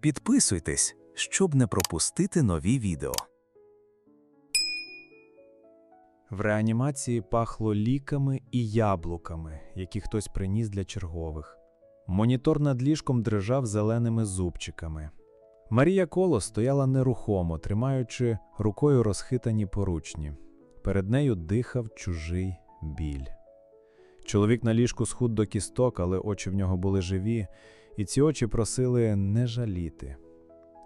Підписуйтесь, щоб не пропустити нові відео. В реанімації пахло ліками і яблуками, які хтось приніс для чергових. Монітор над ліжком дрижав зеленими зубчиками. Марія Коло стояла нерухомо, тримаючи рукою розхитані поручні. Перед нею дихав чужий біль. Чоловік на ліжку схуд до кісток, але очі в нього були живі, і ці очі просили не жаліти.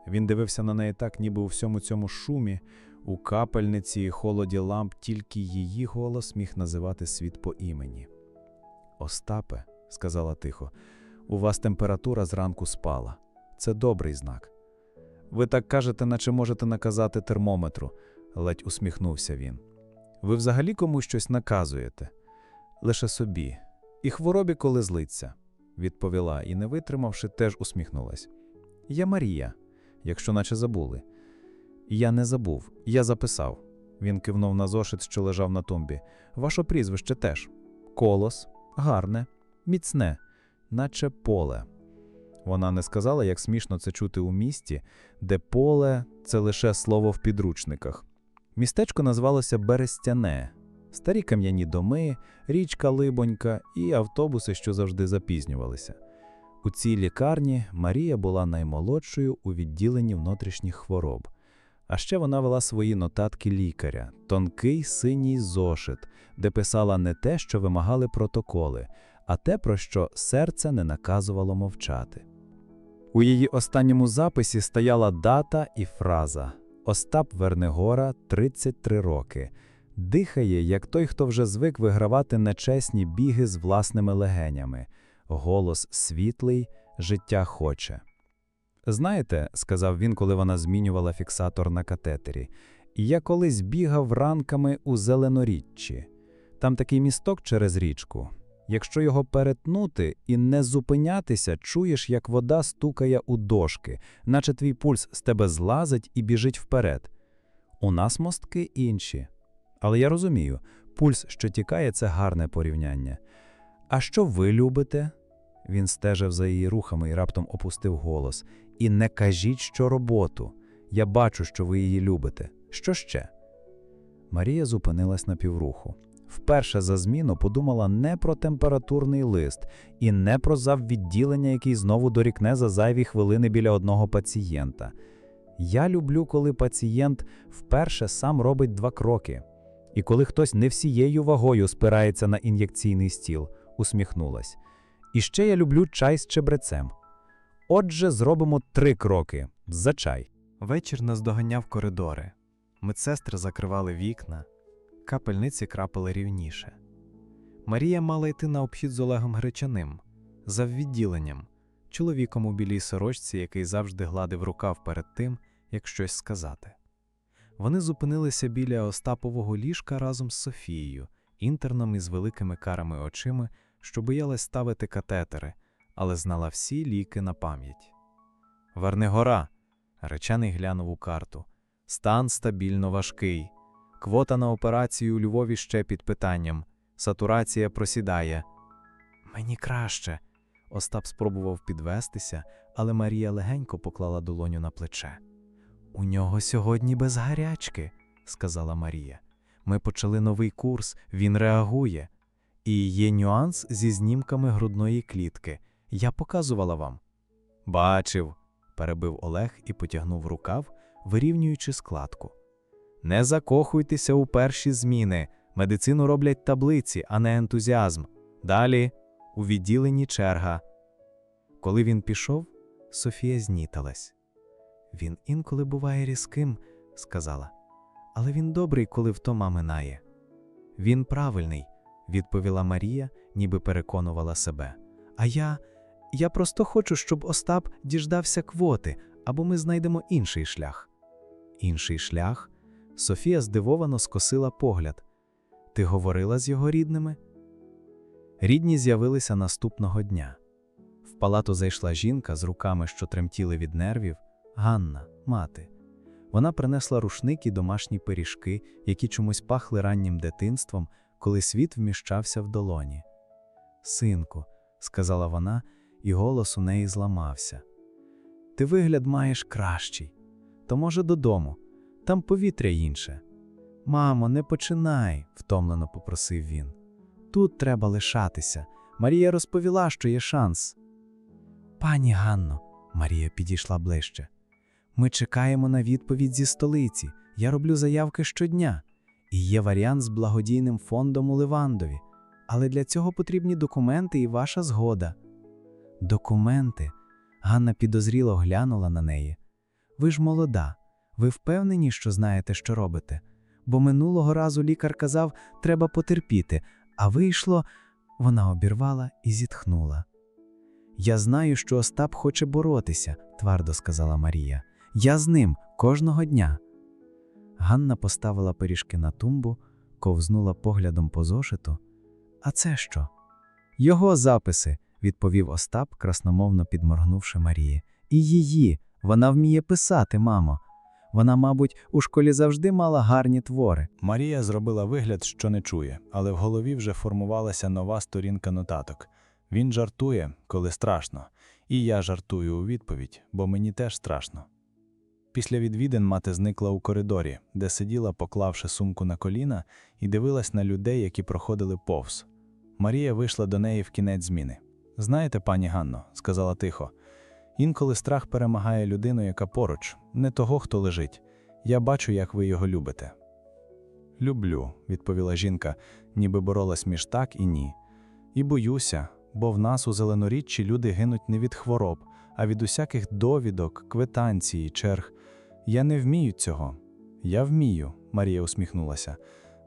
Він дивився на неї так, ніби у всьому цьому шумі, у капельниці і холоді ламп тільки її голос міг називати світ по імені. Остапе, сказала тихо, у вас температура зранку спала. Це добрий знак. Ви так кажете, наче можете наказати термометру, ледь усміхнувся він. Ви взагалі комусь щось наказуєте? Лише собі. І хворобі, коли злиться, відповіла і, не витримавши, теж усміхнулась. Я Марія, якщо наче забули. Я не забув, я записав. Він кивнув на зошит, що лежав на тумбі. Ваше прізвище теж. Колос, гарне, міцне, наче поле. Вона не сказала, як смішно це чути у місті, де поле це лише слово в підручниках. Містечко назвалося Берестяне, старі кам'яні доми, річка Либонька і автобуси, що завжди запізнювалися. У цій лікарні Марія була наймолодшою у відділенні внутрішніх хвороб. А ще вона вела свої нотатки лікаря, тонкий синій зошит, де писала не те, що вимагали протоколи, а те, про що серце не наказувало мовчати. У її останньому записі стояла дата і фраза Остап Вернегора, 33 роки. Дихає, як той, хто вже звик вигравати нечесні біги з власними легенями. Голос світлий, життя хоче. Знаєте, сказав він, коли вона змінювала фіксатор на катетері, я колись бігав ранками у Зеленоріччі. Там такий місток через річку. Якщо його перетнути і не зупинятися, чуєш, як вода стукає у дошки, наче твій пульс з тебе злазить і біжить вперед. У нас мостки інші. Але я розумію, пульс, що тікає, це гарне порівняння. А що ви любите? Він стежив за її рухами і раптом опустив голос. І не кажіть, що роботу. Я бачу, що ви її любите. Що ще? Марія зупинилась на півруху. Вперше за зміну подумала не про температурний лист і не про заввідділення, який знову дорікне за зайві хвилини біля одного пацієнта. Я люблю, коли пацієнт вперше сам робить два кроки, і коли хтось не всією вагою спирається на ін'єкційний стіл, усміхнулась. І ще я люблю чай з чебрецем. Отже, зробимо три кроки за чай. Вечір наздоганяв коридори. Медсестри закривали вікна, капельниці крапали рівніше. Марія мала йти на обхід з Олегом Гречаним, за відділенням, чоловіком у білій сорочці, який завжди гладив рукав перед тим, як щось сказати. Вони зупинилися біля Остапового ліжка разом з Софією, інтерном із великими карими очима, що боялась ставити катетери, але знала всі ліки на пам'ять. Вернигора. Речаний глянув у карту. Стан стабільно важкий. Квота на операцію у Львові ще під питанням. Сатурація просідає. Мені краще. Остап спробував підвестися, але Марія легенько поклала долоню на плече. У нього сьогодні без гарячки, сказала Марія. Ми почали новий курс, він реагує. І є нюанс зі знімками грудної клітки. Я показувала вам. Бачив, перебив Олег і потягнув рукав, вирівнюючи складку. Не закохуйтеся у перші зміни. Медицину роблять таблиці, а не ентузіазм. Далі у відділенні черга. Коли він пішов, Софія зніталась. Він інколи буває різким, сказала, але він добрий, коли втома минає. Він правильний, відповіла Марія, ніби переконувала себе. А я. Я просто хочу, щоб Остап діждався квоти, або ми знайдемо інший шлях. Інший шлях? Софія здивовано скосила погляд. Ти говорила з його рідними? Рідні з'явилися наступного дня. В палату зайшла жінка з руками, що тремтіли від нервів, Ганна, мати. Вона принесла рушник і домашні пиріжки, які чомусь пахли раннім дитинством, коли світ вміщався в долоні. Синку, сказала вона, і голос у неї зламався. ти вигляд маєш кращий. То, може, додому, там повітря інше. Мамо, не починай, втомлено попросив він. Тут треба лишатися. Марія розповіла, що є шанс. Пані Ганно, Марія підійшла ближче. Ми чекаємо на відповідь зі столиці. Я роблю заявки щодня. І є варіант з благодійним фондом у Левандові. Але для цього потрібні документи і ваша згода. Документи. Ганна підозріло глянула на неї. Ви ж молода. Ви впевнені, що знаєте, що робите? Бо минулого разу лікар казав, треба потерпіти, а вийшло, вона обірвала і зітхнула. Я знаю, що Остап хоче боротися, твердо сказала Марія. Я з ним кожного дня. Ганна поставила пиріжки на тумбу, ковзнула поглядом по зошиту. А це що? Його записи, відповів Остап, красномовно підморгнувши Марії. І її, вона вміє писати, мамо. Вона, мабуть, у школі завжди мала гарні твори. Марія зробила вигляд, що не чує, але в голові вже формувалася нова сторінка нотаток. Він жартує, коли страшно, і я жартую у відповідь, бо мені теж страшно. Після відвідин мати зникла у коридорі, де сиділа, поклавши сумку на коліна, і дивилась на людей, які проходили повз. Марія вийшла до неї в кінець зміни. Знаєте, пані Ганно, сказала тихо, інколи страх перемагає людину, яка поруч, не того, хто лежить. Я бачу, як ви його любите. Люблю, відповіла жінка, ніби боролась між так і ні. І боюся, бо в нас у Зеленоріччі люди гинуть не від хвороб, а від усяких довідок, квитанції, черг. Я не вмію цього. Я вмію, Марія усміхнулася.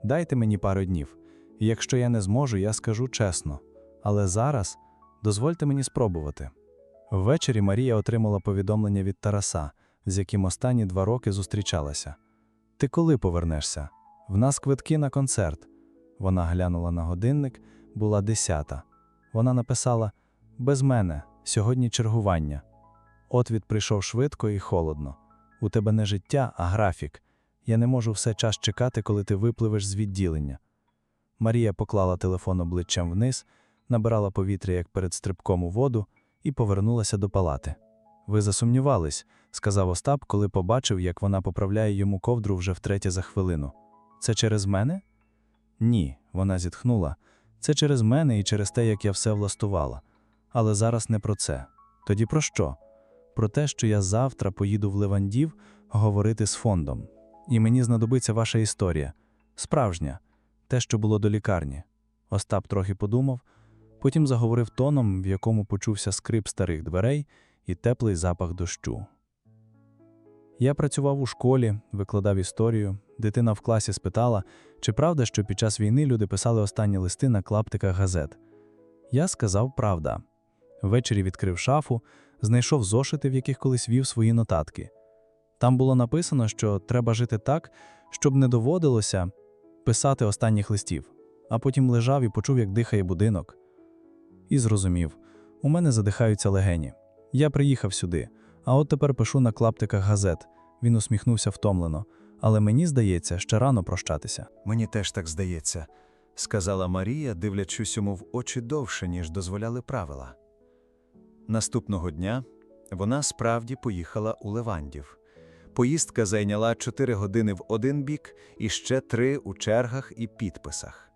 Дайте мені пару днів. І якщо я не зможу, я скажу чесно. Але зараз дозвольте мені спробувати. Ввечері Марія отримала повідомлення від Тараса, з яким останні два роки зустрічалася. Ти коли повернешся? В нас квитки на концерт. Вона глянула на годинник, була десята. Вона написала: Без мене, сьогодні чергування. Отвід прийшов швидко і холодно. У тебе не життя, а графік. Я не можу все час чекати, коли ти випливеш з відділення. Марія поклала телефон обличчям вниз, набирала повітря як перед стрибком у воду, і повернулася до палати. Ви засумнівались, сказав Остап, коли побачив, як вона поправляє йому ковдру вже втретє за хвилину. Це через мене? Ні, вона зітхнула. Це через мене і через те, як я все влаштувала. Але зараз не про це. Тоді про що? Про те, що я завтра поїду в Левандів говорити з фондом. І мені знадобиться ваша історія. Справжня, те, що було до лікарні. Остап трохи подумав, потім заговорив тоном, в якому почувся скрип старих дверей і теплий запах дощу. Я працював у школі, викладав історію. Дитина в класі спитала, чи правда, що під час війни люди писали останні листи на клаптиках газет. Я сказав правда. Ввечері відкрив шафу, знайшов зошити, в яких колись вів свої нотатки. Там було написано, що треба жити так, щоб не доводилося писати останніх листів, а потім лежав і почув, як дихає будинок. І зрозумів: у мене задихаються легені. Я приїхав сюди, а от тепер пишу на клаптиках газет. Він усміхнувся втомлено, але мені здається, ще рано прощатися. Мені теж так здається, сказала Марія, дивлячись йому в очі довше, ніж дозволяли правила. Наступного дня вона справді поїхала у Левандів. Поїздка зайняла 4 години в один бік і ще три у чергах і підписах.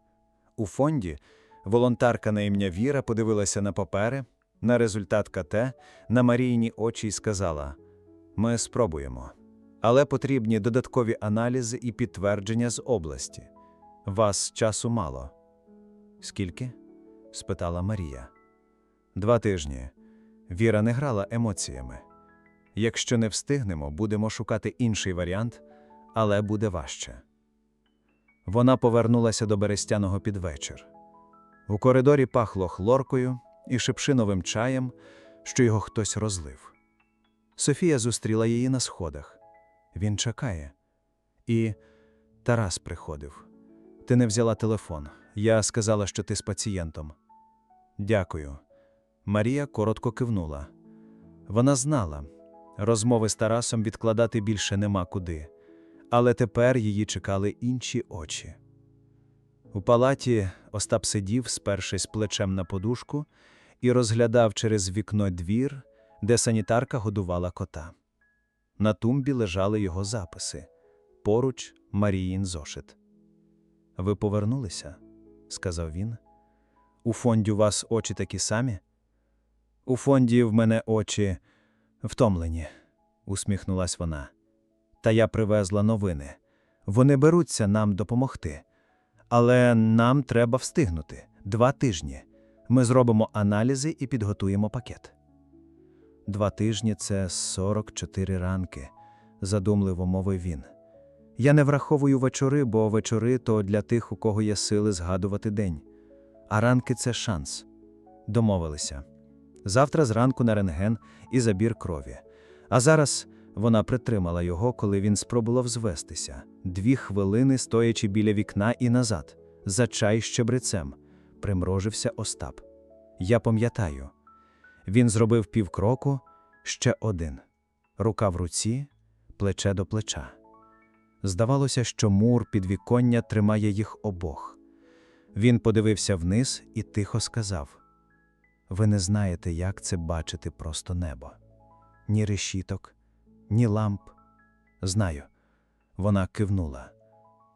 У фонді волонтерка на ім'я Віра подивилася на папери, на результат КТ, на Марійні очі і сказала: Ми спробуємо. Але потрібні додаткові аналізи і підтвердження з області. Вас часу мало. Скільки? спитала Марія. Два тижні. Віра не грала емоціями. Якщо не встигнемо, будемо шукати інший варіант, але буде важче. Вона повернулася до берестяного під вечір. У коридорі пахло хлоркою і шипшиновим чаєм, що його хтось розлив. Софія зустріла її на сходах. Він чекає. І Тарас приходив. Ти не взяла телефон. Я сказала, що ти з пацієнтом. Дякую. Марія коротко кивнула. Вона знала, розмови з Тарасом відкладати більше нема куди, але тепер її чекали інші очі. У палаті Остап сидів, спершись плечем на подушку, і розглядав через вікно двір, де санітарка годувала кота. На тумбі лежали його записи. Поруч Маріїн зошит. Ви повернулися? сказав він. У фонді у вас очі такі самі? У фонді в мене очі втомлені, усміхнулась вона. Та я привезла новини. Вони беруться нам допомогти. Але нам треба встигнути два тижні. Ми зробимо аналізи і підготуємо пакет. Два тижні це 44 ранки, задумливо мовив він. Я не враховую вечори, бо вечори то для тих, у кого є сили згадувати день. А ранки це шанс. Домовилися. Завтра зранку на рентген і забір крові. А зараз вона притримала його, коли він спробував звестися. Дві хвилини, стоячи біля вікна і назад, за чай з чебрецем, примрожився Остап. Я пам'ятаю. Він зробив півкроку, ще один. Рука в руці, плече до плеча. Здавалося, що мур підвіконня тримає їх обох. Він подивився вниз і тихо сказав: Ви не знаєте, як це бачити просто небо. Ні решіток, ні ламп. Знаю. Вона кивнула.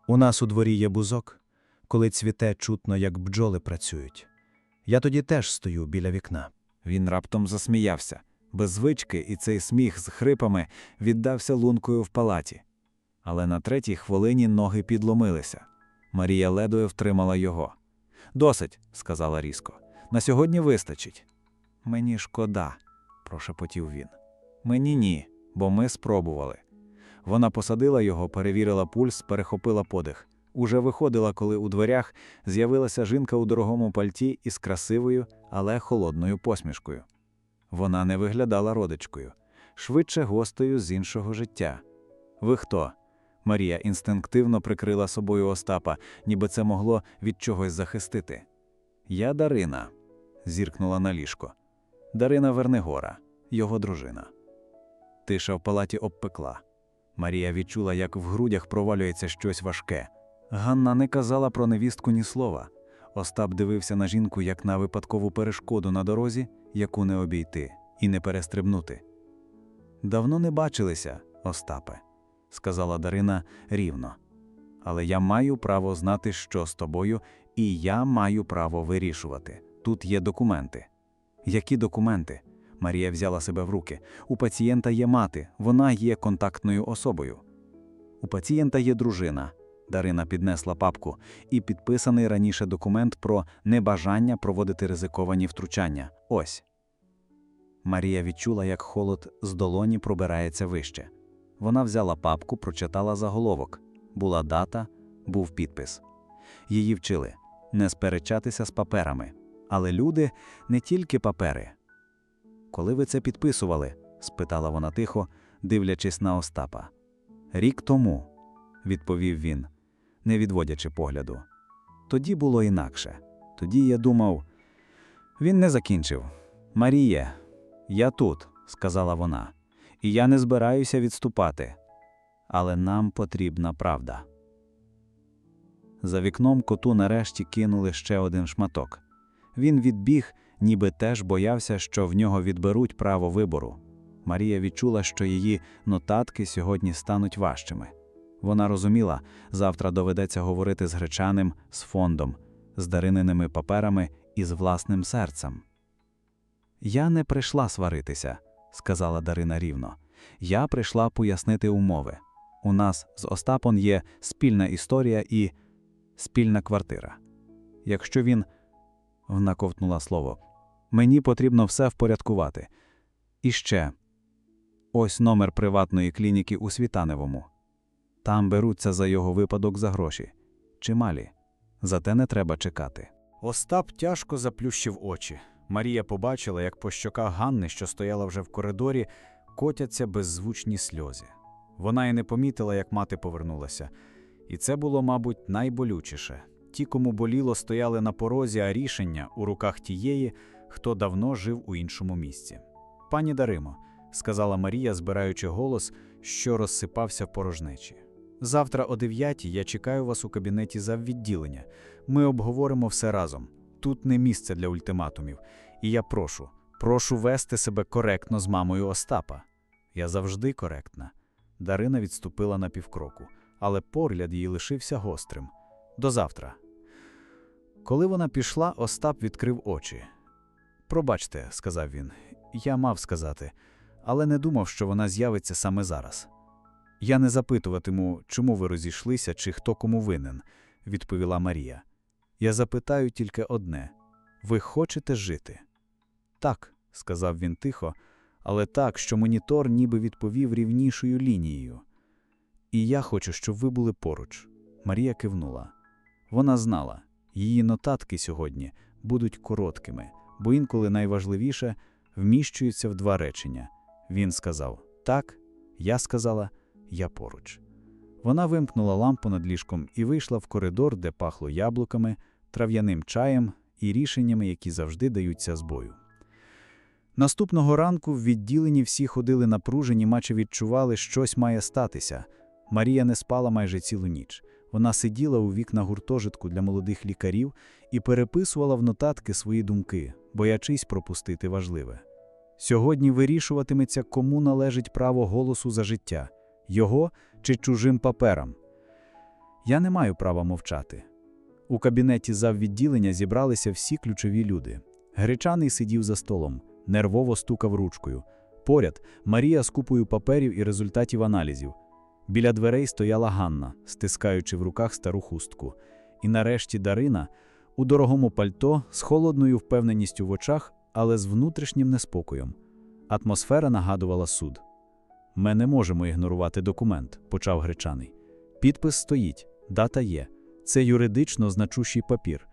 У нас у дворі є бузок, коли цвіте чутно, як бджоли працюють. Я тоді теж стою біля вікна. Він раптом засміявся. Без звички, і цей сміх з хрипами віддався лункою в палаті. Але на третій хвилині ноги підломилися. Марія ледве втримала його. Досить, сказала різко. На сьогодні вистачить. Мені шкода, прошепотів він. Мені ні, бо ми спробували. Вона посадила його, перевірила пульс, перехопила подих. Уже виходила, коли у дверях з'явилася жінка у дорогому пальті із красивою, але холодною посмішкою. Вона не виглядала родичкою, швидше гостею з іншого життя. Ви хто? Марія інстинктивно прикрила собою Остапа, ніби це могло від чогось захистити. Я Дарина, зіркнула на ліжко. Дарина Вернегора, його дружина. Тиша в палаті обпекла. Марія відчула, як в грудях провалюється щось важке. Ганна не казала про невістку ні слова. Остап дивився на жінку як на випадкову перешкоду на дорозі, яку не обійти і не перестрибнути. Давно не бачилися, Остапе, сказала Дарина рівно. Але я маю право знати, що з тобою, і я маю право вирішувати. Тут є документи. Які документи? Марія взяла себе в руки. У пацієнта є мати, вона є контактною особою. У пацієнта є дружина. Дарина піднесла папку і підписаний раніше документ про небажання проводити ризиковані втручання. Ось. Марія відчула, як холод з долоні пробирається вище. Вона взяла папку, прочитала заголовок. Була дата, був підпис. Її вчили не сперечатися з паперами. Але люди не тільки папери. Коли ви це підписували? спитала вона тихо, дивлячись на Остапа. Рік тому, відповів він, не відводячи погляду. Тоді було інакше. Тоді я думав. Він не закінчив. Маріє, я тут, сказала вона, і я не збираюся відступати. Але нам потрібна правда. За вікном коту нарешті кинули ще один шматок. Він відбіг, ніби теж боявся, що в нього відберуть право вибору. Марія відчула, що її нотатки сьогодні стануть важчими. Вона розуміла, завтра доведеться говорити з гречаним, з фондом, з дариненими паперами і з власним серцем. Я не прийшла сваритися, сказала Дарина рівно. Я прийшла пояснити умови. У нас з Остапом є спільна історія і спільна квартира. Якщо він вона ковтнула слово. Мені потрібно все впорядкувати. І ще ось номер приватної клініки у Світаневому. Там беруться за його випадок за гроші. Чималі. Зате не треба чекати. Остап тяжко заплющив очі. Марія побачила, як по щоках Ганни, що стояла вже в коридорі, котяться беззвучні сльози. Вона й не помітила, як мати повернулася. І це було, мабуть, найболючіше. Ті, кому боліло, стояли на порозі, а рішення у руках тієї, хто давно жив у іншому місці. Пані Даримо, сказала Марія, збираючи голос, що розсипався в порожнечі. Завтра о дев'ятій я чекаю вас у кабінеті заввідділення. Ми обговоримо все разом. Тут не місце для ультиматумів. І я прошу, Прошу вести себе коректно з мамою Остапа. Я завжди коректна. Дарина відступила на півкроку, але погляд її лишився гострим. До завтра. Коли вона пішла, Остап відкрив очі. Пробачте, сказав він, я мав сказати, але не думав, що вона з'явиться саме зараз. Я не запитуватиму, чому ви розійшлися чи хто кому винен, відповіла Марія. Я запитаю тільки одне ви хочете жити? Так, сказав він тихо, але так, що монітор ніби відповів рівнішою лінією. І я хочу, щоб ви були поруч. Марія кивнула. Вона знала, її нотатки сьогодні будуть короткими, бо інколи найважливіше вміщуються в два речення. Він сказав так, я сказала, я поруч. Вона вимкнула лампу над ліжком і вийшла в коридор, де пахло яблуками, трав'яним чаєм і рішеннями, які завжди даються з бою. Наступного ранку в відділенні всі ходили напружені, наче відчували, щось має статися. Марія не спала майже цілу ніч. Вона сиділа у вікна гуртожитку для молодих лікарів і переписувала в нотатки свої думки, боячись пропустити важливе. Сьогодні вирішуватиметься, кому належить право голосу за життя його чи чужим паперам. Я не маю права мовчати. У кабінеті заввідділення зібралися всі ключові люди. Гречаний сидів за столом, нервово стукав ручкою. Поряд Марія з купою паперів і результатів аналізів. Біля дверей стояла Ганна, стискаючи в руках стару хустку. І нарешті Дарина у дорогому пальто з холодною впевненістю в очах, але з внутрішнім неспокоєм. Атмосфера нагадувала суд. Ми не можемо ігнорувати документ, почав Гречаний. Підпис стоїть, дата є. Це юридично значущий папір.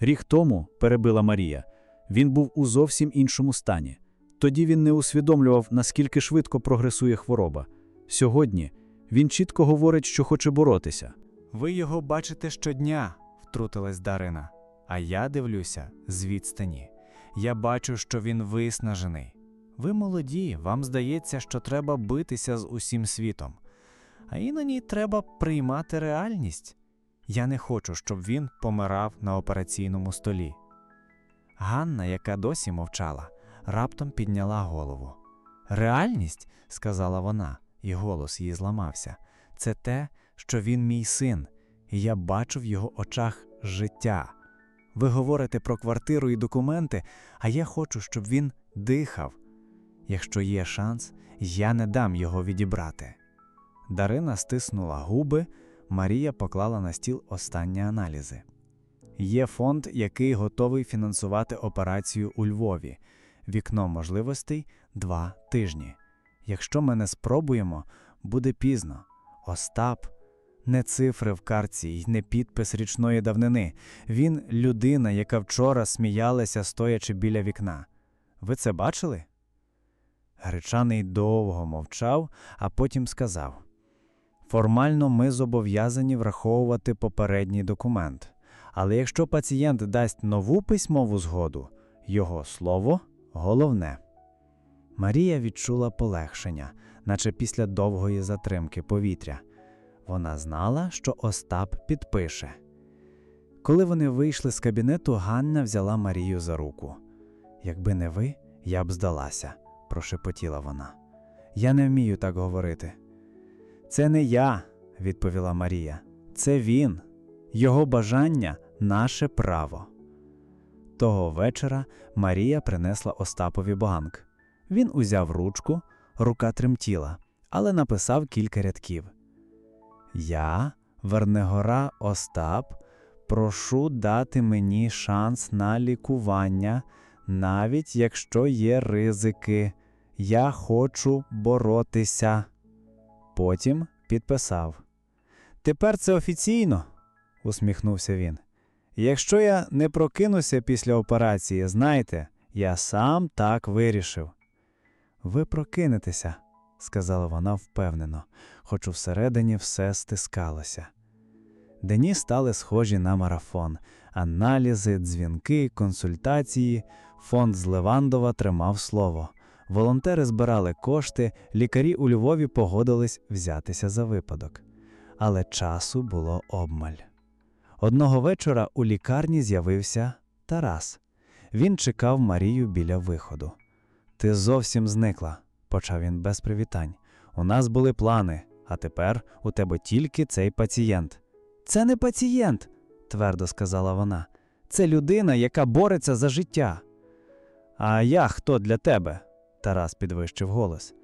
Рік тому, перебила Марія, він був у зовсім іншому стані. Тоді він не усвідомлював, наскільки швидко прогресує хвороба. Сьогодні він чітко говорить, що хоче боротися. Ви його бачите щодня, втрутилась Дарина. А я дивлюся з відстані. Я бачу, що він виснажений. Ви молоді, вам здається, що треба битися з усім світом. А іноді треба приймати реальність. Я не хочу, щоб він помирав на операційному столі. Ганна, яка досі мовчала, раптом підняла голову. Реальність, сказала вона, і голос її зламався. Це те, що він мій син, і я бачу в його очах життя. Ви говорите про квартиру і документи, а я хочу, щоб він дихав. Якщо є шанс, я не дам його відібрати. Дарина стиснула губи, Марія поклала на стіл останні аналізи. Є фонд, який готовий фінансувати операцію у Львові. Вікно можливостей два тижні. Якщо ми не спробуємо, буде пізно. Остап не цифри в карці й не підпис річної давнини. Він людина, яка вчора сміялася, стоячи біля вікна. Ви це бачили? Гречаний довго мовчав, а потім сказав: Формально ми зобов'язані враховувати попередній документ. Але якщо пацієнт дасть нову письмову згоду, його слово головне. Марія відчула полегшення, наче після довгої затримки повітря. Вона знала, що Остап підпише. Коли вони вийшли з кабінету, Ганна взяла Марію за руку. Якби не ви, я б здалася, прошепотіла вона. Я не вмію так говорити. Це не я, відповіла Марія. Це він. Його бажання наше право. Того вечора Марія принесла Остапові банк. Він узяв ручку, рука тремтіла, але написав кілька рядків. Я, Вернегора Остап, прошу дати мені шанс на лікування, навіть якщо є ризики. Я хочу боротися. Потім підписав. Тепер це офіційно, усміхнувся він. Якщо я не прокинуся після операції, знайте, я сам так вирішив. Ви прокинетеся, сказала вона впевнено, хоч всередині все стискалося. Дні стали схожі на марафон, аналізи, дзвінки, консультації. Фонд з Левандова тримав слово. Волонтери збирали кошти, лікарі у Львові погодились взятися за випадок. Але часу було обмаль. Одного вечора у лікарні з'явився Тарас. Він чекав Марію біля виходу. Ти зовсім зникла, почав він без привітань. У нас були плани, а тепер у тебе тільки цей пацієнт. Це не пацієнт, твердо сказала вона. Це людина, яка бореться за життя. А я хто для тебе? Тарас підвищив голос.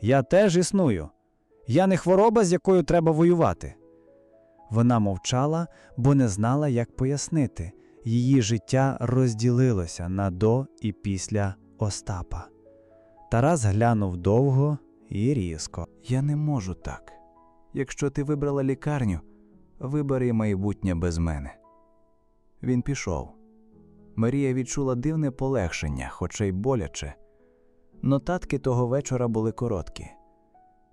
Я теж існую. Я не хвороба, з якою треба воювати. Вона мовчала, бо не знала, як пояснити. Її життя розділилося на до і після Остапа. Тарас глянув довго і різко. Я не можу так. Якщо ти вибрала лікарню, вибери майбутнє без мене. Він пішов. Марія відчула дивне полегшення, хоча й боляче. Нотатки того вечора були короткі.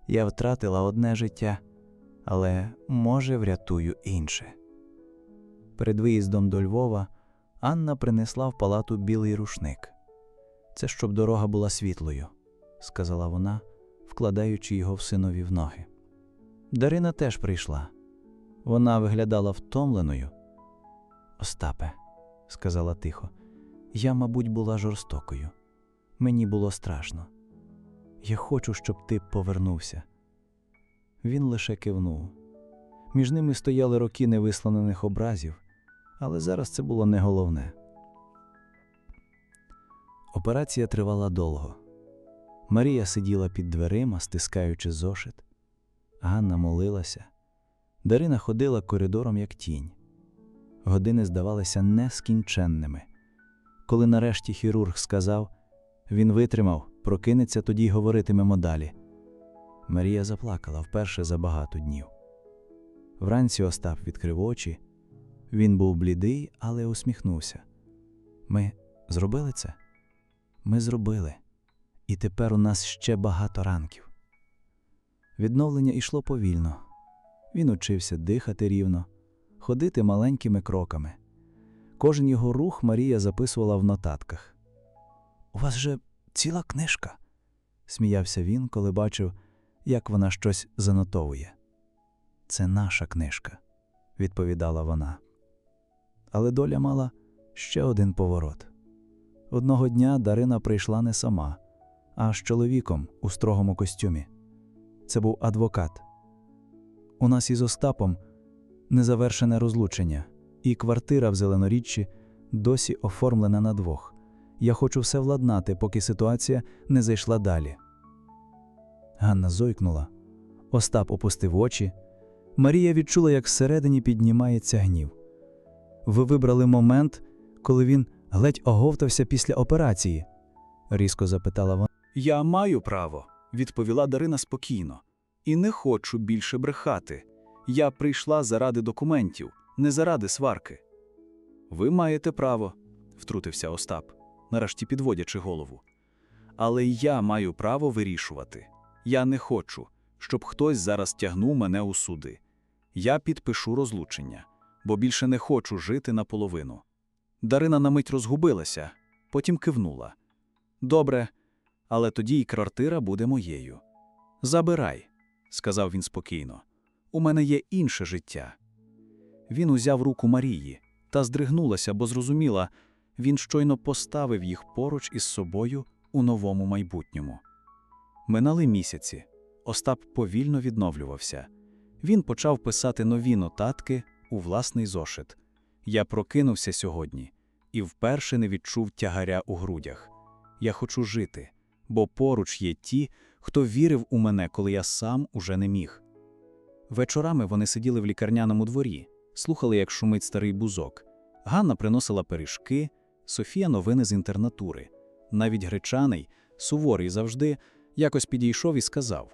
Я втратила одне життя, але, може, врятую інше. Перед виїздом до Львова Анна принесла в палату білий рушник. Це щоб дорога була світлою, сказала вона, вкладаючи його в синові в ноги. Дарина теж прийшла. Вона виглядала втомленою. Остапе, сказала тихо, я, мабуть, була жорстокою. Мені було страшно. Я хочу, щоб ти повернувся. Він лише кивнув. Між ними стояли роки невисловлених образів, але зараз це було не головне. Операція тривала довго. Марія сиділа під дверима, стискаючи зошит. Ганна молилася. Дарина ходила коридором, як тінь. Години здавалися нескінченними. Коли нарешті хірург сказав, він витримав, прокинеться, тоді й говоритимемо далі. Марія заплакала вперше за багато днів. Вранці Остап відкрив очі. Він був блідий, але усміхнувся. Ми зробили це? Ми зробили. І тепер у нас ще багато ранків. Відновлення йшло повільно. Він учився дихати рівно, ходити маленькими кроками. Кожен його рух Марія записувала в нотатках. У вас же ціла книжка, сміявся він, коли бачив, як вона щось занотовує. Це наша книжка, відповідала вона. Але доля мала ще один поворот. Одного дня Дарина прийшла не сама, а з чоловіком у строгому костюмі. Це був адвокат. У нас із Остапом незавершене розлучення, і квартира в Зеленоріччі досі оформлена на двох. Я хочу все владнати, поки ситуація не зайшла далі. Ганна зойкнула. Остап опустив очі. Марія відчула, як всередині піднімається гнів. Ви вибрали момент, коли він ледь оговтався після операції? різко запитала вона. Я маю право, відповіла Дарина спокійно, і не хочу більше брехати. Я прийшла заради документів, не заради сварки. Ви маєте право, втрутився Остап, нарешті підводячи голову. Але я маю право вирішувати. Я не хочу, щоб хтось зараз тягнув мене у суди. Я підпишу розлучення, бо більше не хочу жити наполовину. Дарина на мить розгубилася, потім кивнула. Добре, але тоді й квартира буде моєю. Забирай, сказав він спокійно. У мене є інше життя. Він узяв руку Марії та здригнулася, бо зрозуміла, він щойно поставив їх поруч із собою у новому майбутньому. Минали місяці. Остап повільно відновлювався. Він почав писати нові нотатки у власний зошит. Я прокинувся сьогодні і вперше не відчув тягаря у грудях. Я хочу жити, бо поруч є ті, хто вірив у мене, коли я сам уже не міг. Вечорами вони сиділи в лікарняному дворі, слухали, як шумить старий бузок. Ганна приносила пиріжки, Софія новини з інтернатури. Навіть гречаний, суворий завжди, якось підійшов і сказав: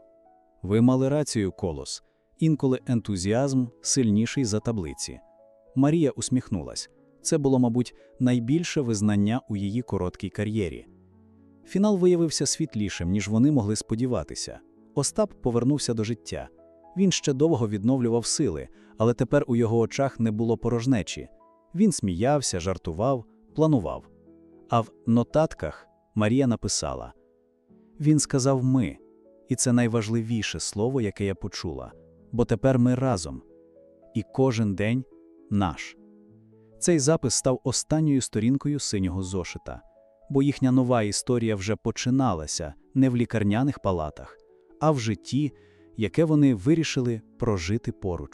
Ви мали рацію, колос. Інколи ентузіазм сильніший за таблиці. Марія усміхнулась. Це було, мабуть, найбільше визнання у її короткій кар'єрі. Фінал виявився світлішим, ніж вони могли сподіватися. Остап повернувся до життя. Він ще довго відновлював сили, але тепер у його очах не було порожнечі. Він сміявся, жартував, планував. А в нотатках Марія написала: Він сказав ми, і це найважливіше слово, яке я почула, бо тепер ми разом. І кожен день наш. Цей запис став останньою сторінкою синього зошита. бо їхня нова історія вже починалася не в лікарняних палатах, а в житті, яке вони вирішили прожити поруч.